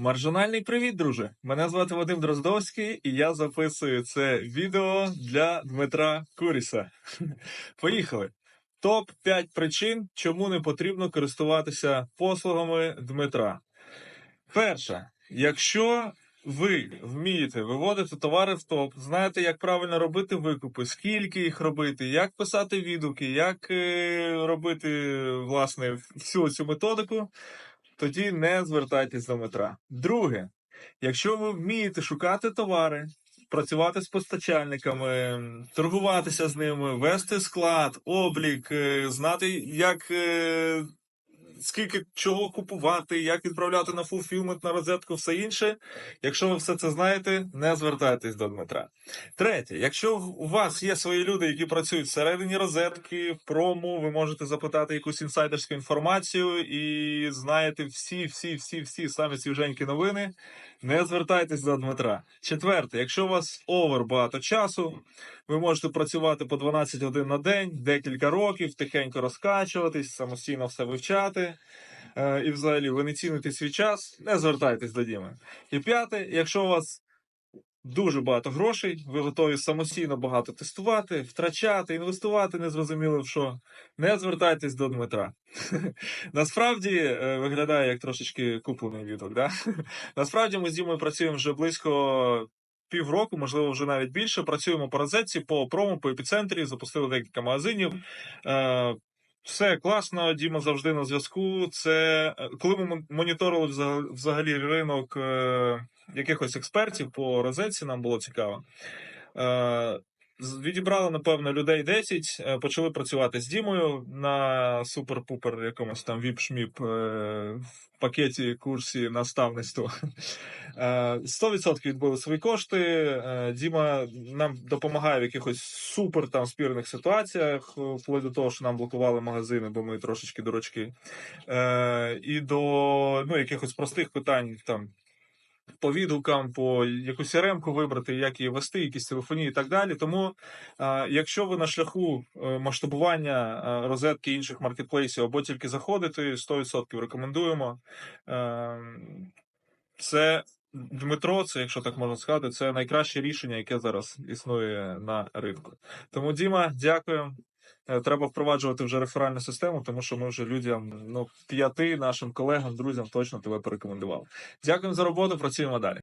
Маржинальний привіт, друже! Мене звати Вадим Дроздовський, і я записую це відео для Дмитра Куріса. Поїхали! Топ 5 причин, чому не потрібно користуватися послугами Дмитра. Перша, якщо ви вмієте виводити товари в топ, знаєте, як правильно робити викупи, скільки їх робити, як писати відгуки, як е, робити власне всю цю методику, тоді не звертайтесь до метра. Друге, якщо ви вмієте шукати товари, працювати з постачальниками, торгуватися з ними, вести склад, облік, е, знати, як. Скільки чого купувати, як відправляти на фулфілмент, на розетку, все інше. Якщо ви все це знаєте, не звертайтесь до Дмитра. Третє, якщо у вас є свої люди, які працюють всередині розетки, в прому, ви можете запитати якусь інсайдерську інформацію і знаєте всі, всі, всі, всі самі свіженькі новини. Не звертайтесь до Дмитра. Четверте, якщо у вас овер багато часу, ви можете працювати по 12 годин на день, декілька років, тихенько розкачуватись, самостійно все вивчати. Е, І взагалі ви не цінуєте свій час, не звертайтесь до Діми. І п'яте, якщо у вас дуже багато грошей, ви готові самостійно багато тестувати, втрачати, інвестувати, незрозуміло в що, не звертайтесь до Дмитра. Насправді е, виглядає як трошечки куплений відок. Да? Насправді ми з Дімою працюємо вже близько півроку, можливо, вже навіть більше. Працюємо по розетці, по промо, по епіцентрі, запустили декілька магазинів. Е, все класно, Діма завжди на зв'язку. Це е, коли ми мон- моніторили взагалі ринок е, якихось експертів по розетці, нам було цікаво. Е, Відібрали, напевно, людей 10, е, почали працювати з Дімою на супер-пупер якомусь там віп-шміп е, в пакеті курсі наставництва. Е, 100% відбили свої кошти. Е, Діма нам допомагає в якихось супер там спірних ситуаціях, е, вплоть до того, що нам блокували магазини, бо ми трошечки дурачки. Е, І до ну, якихось простих питань там. По відгукам, по якусь ремку вибрати, як її вести, якісь телефонії і так далі. Тому, якщо ви на шляху е, масштабування е, розетки інших маркетплейсів або тільки заходите, 100% рекомендуємо. Е, це Дмитро, це, якщо так можна сказати, це найкраще рішення, яке зараз існує на ринку. Тому, Діма, дякую. Е, Треба впроваджувати вже реферальну систему, тому що ми вже людям, ну, п'яти нашим колегам, друзям точно тебе порекомендували. Дякую за роботу, працюємо далі.